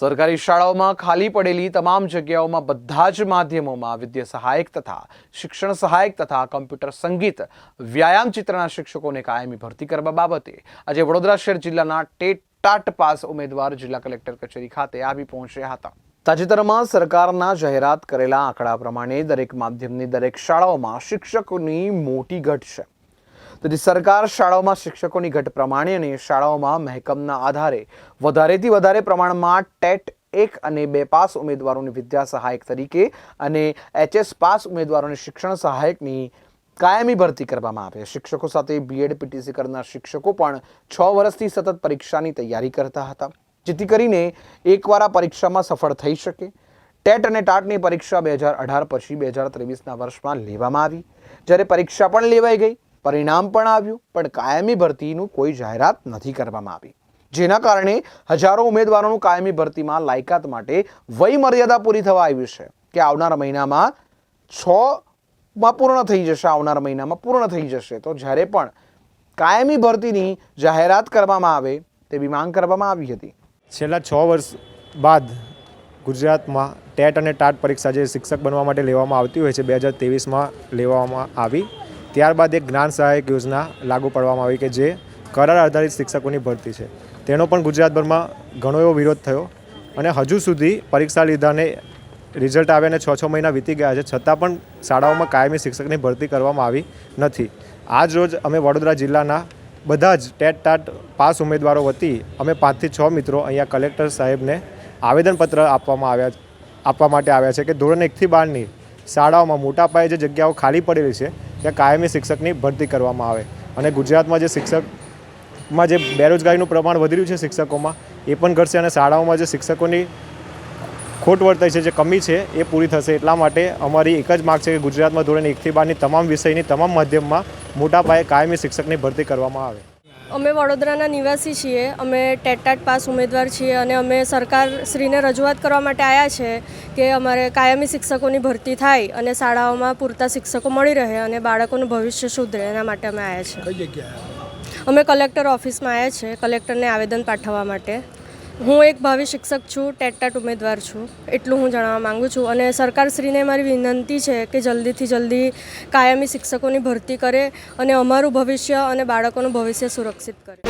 સરકારી શાળાઓમાં ખાલી પડેલી તમામ જગ્યાઓમાં બધા જ માધ્યમોમાં વિદ્યા સહાયક તથા શિક્ષણ સહાયક તથા કમ્પ્યુટર સંગીત, વ્યાયામ ચિત્રના શિક્ષકોને કાયમી ભરતી કરવા બાબતે આજે વડોદરા શહેર જિલ્લાના ટેટ પાસ ઉમેદવાર જિલ્લા કલેક્ટર કચેરી ખાતે આવી પહોંચ્યા હતા. તાજેતરમાં સરકારના જાહેરાત કરેલા આંકડા પ્રમાણે દરેક માધ્યમની દરેક શાળાઓમાં શિક્ષકોની મોટી ઘટ છે. તેથી સરકાર શાળાઓમાં શિક્ષકોની ઘટ પ્રમાણે અને શાળાઓમાં મહેકમના આધારે વધારેથી વધારે પ્રમાણમાં ટેટ એક અને બે પાસ ઉમેદવારોની વિદ્યા સહાયક તરીકે અને એચએસ પાસ ઉમેદવારોને શિક્ષણ સહાયકની કાયમી ભરતી કરવામાં આવે. શિક્ષકો સાથે બીએડ પીટીસી કરનાર શિક્ષકો પણ છ વર્ષથી સતત પરીક્ષાની તૈયારી કરતા હતા, જેથી કરીને એકવાર આ પરીક્ષામાં સફળ થઈ શકે. ટેટ અને ટાટની પરીક્ષા બે હજાર અઢાર પછી બે હજાર ત્રેવીસના વર્ષમાં લેવામાં આવી. જ્યારે પરીક્ષા પણ લેવાઈ ગઈ પરિણામ પણ આવ્યું, પણ કાયમી ભરતીનું કોઈ જાહેરાત નથી કરવામાં આવી. જેના કારણે હજારો ઉમેદવારોનું કાયમી ભરતીમાં લાયકાત માટે વય મર્યાદા પૂરી થવા આવ્યું છે કે આવનારા મહિનામાં છ માં પૂર્ણ થઈ જશે, આવનારા મહિનામાં પૂર્ણ થઈ જશે. તો જ્યારે પણ કાયમી ભરતીની જાહેરાત કરવામાં આવે તેવી માંગ કરવામાં આવી હતી. છેલ્લા છ વર્ષ બાદ ગુજરાતમાં ટેટ અને ટાટ પરીક્ષા જે શિક્ષક બનવા માટે લેવામાં આવતી હોય છે, બે હજાર તેવીસમાં લેવામાં આવી. ત્યારબાદ એક જ્ઞાન સહાયક યોજના લાગુ પાડવામાં આવી કે જે કરાર આધારિત શિક્ષકોની ભરતી છે. તેનો પણ ગુજરાતભરમાં ઘણો એવો વિરોધ થયો અને હજુ સુધી પરીક્ષા લીધાને રિઝલ્ટ આવ્યા અને છ છ મહિના વીતી ગયા છે, છતાં પણ શાળાઓમાં કાયમી શિક્ષકની ભરતી કરવામાં આવી નથી. આજ રોજ અમે વડોદરા જિલ્લાના બધા જ ટેટ ટાટ પાસ ઉમેદવારો વતી અમે પાંચથી છ મિત્રો અહીંયા કલેક્ટર સાહેબને આવેદનપત્ર આપવામાં આવ્યા આપવા માટે આવ્યા છે કે ધોરણ એકથી બારની શાળાઓમાં મોટા પાયે જે જગ્યાઓ ખાલી પડેલી છે ત્યાં કાયમી શિક્ષકની ભરતી કરવામાં આવે. અને ગુજરાતમાં જે શિક્ષકમાં જે બેરોજગારીનું પ્રમાણ વધી રહ્યું છે શિક્ષકોમાં, એ પણ ઘટશે અને શાળાઓમાં જે શિક્ષકોની ખોટ વર્તાય છે, જે કમી છે, એ પૂરી થશે. એટલા માટે અમારી એક જ માગ છે કે ગુજરાતમાં ધોરણ એકથી બારની તમામ વિષયની તમામ માધ્યમમાં મોટા પાયે કાયમી શિક્ષકની ભરતી કરવામાં આવે. અમે વડોદરાના નિવાસી છીએ અમે ટેટાટ પાસ ઉમેદવાર છીએ અને અમે સરકાર શ્રીને રજૂઆત કરવા માટે આવ્યા છે કે અમારે કાયમી શિક્ષકોની ભરતી થાય અને શાળાઓમાં પૂરતા શિક્ષકો મળી રહે અને બાળકોનું ભવિષ્ય સુધરે એના માટે અમે આવ્યા છીએ. અમે કલેક્ટર ઓફિસમાં આવ્યા છે કલેક્ટરને આવેદન પાઠવવા માટે. હું એક ભાવિ શિક્ષક છું, ટેટટાટ ઉમેદવાર છું, એટલું હું જણાવવા માગું છું. અને સરકારશ્રીને મારી વિનંતી છે કે જલ્દીથી જલ્દી કાયમી શિક્ષકોની ભરતી કરે અને અમારું ભવિષ્ય અને બાળકોનું ભવિષ્ય સુરક્ષિત કરે.